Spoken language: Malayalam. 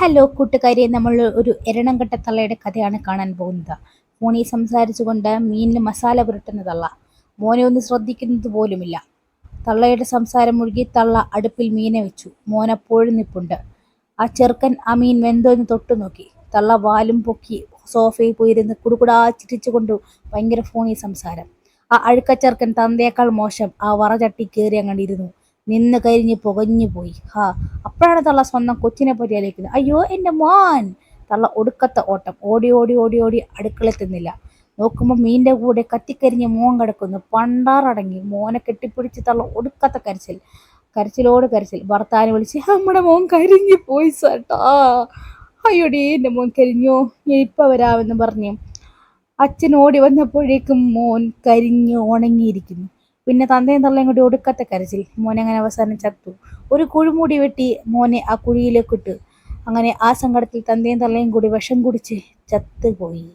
ഹലോ കൂട്ടുകാരെ. നമ്മൾ ഒരു എരണംകെട്ട തള്ളയുടെ കഥയാണ് കാണാൻ പോകുന്നത്. ഫോണിൽ സംസാരിച്ചുകൊണ്ട് മീനിന് മസാല പുരട്ടുന്ന തള്ള മോനെ ഒന്ന് ശ്രദ്ധിക്കുന്നത് പോലുമില്ല. തള്ളയുടെ സംസാരം മുഴുകി തള്ള അടുപ്പിൽ മീനെ വെച്ചു. മോനപ്പോഴും നിപ്പുണ്ട്. ആ ചെറുക്കൻ ആ മീൻ വെന്തോന്ന് തൊട്ടു നോക്കി. തള്ള വാലും പൊക്കി സോഫയിൽ പോയിരുന്ന് കുടുകുടാ ചിരിച്ചുകൊണ്ട് ഭയങ്കര ഫോണി സംസാരം. ആ അഴുക്കച്ചെറുക്കൻ തന്തയേക്കാൾ മോശം. ആ വറചട്ടി കയറി അങ്ങണ്ടിരുന്നു നിന്ന് കരിഞ്ഞ് പുകഞ്ഞു പോയി. ഹാ അപ്പോഴാണ് തള്ള സ്വന്തം കൊച്ചിനെ പറ്റി ആലോചിക്കുന്നത് അയ്യോ എന്റെ മോൻ! തള്ള ഒടുക്കത്തെ ഓട്ടം. ഓടി ഓടി ഓടി ഓടി അടുക്കളെത്തുന്നില്ല നോക്കുമ്പോൾ മീന്റെ കൂടെ കത്തിക്കരിഞ്ഞ് മോൻ കിടക്കുന്നു. പണ്ടാറടങ്ങി മോനെ കെട്ടിപ്പിടിച്ച് തള്ള ഒടുക്കത്തെ കരച്ചിൽ. കരച്ചിലോട് കരച്ചിൽ. ഭർത്താവിനെ വിളിച്ച് നമ്മുടെ മോൻ കരിഞ്ഞു പോയി ചേട്ടാ അയ്യോടി എന്റെ മോൻ കരിഞ്ഞു? ഇപ്പം വരാമെന്ന് പറഞ്ഞു അച്ഛൻ ഓടി വന്നപ്പോഴേക്കും മോൻ കരിഞ്ഞ് ഉണങ്ങിയിരിക്കുന്നു. പിന്നെ തന്തയും തള്ളയും കൂടി ഒടുക്കത്തെ കരച്ചിൽ. മോനെ അങ്ങനെ അവസാനം ചത്തു. ഒരു കുഴിമൂടി വെട്ടി മോനെ ആ കുഴിയിലേക്കിട്ട് അങ്ങനെ ആ സങ്കടത്തിൽ തന്തയും തള്ളയും കൂടി വിഷം കുടിച്ച് ചത്തുപോയി.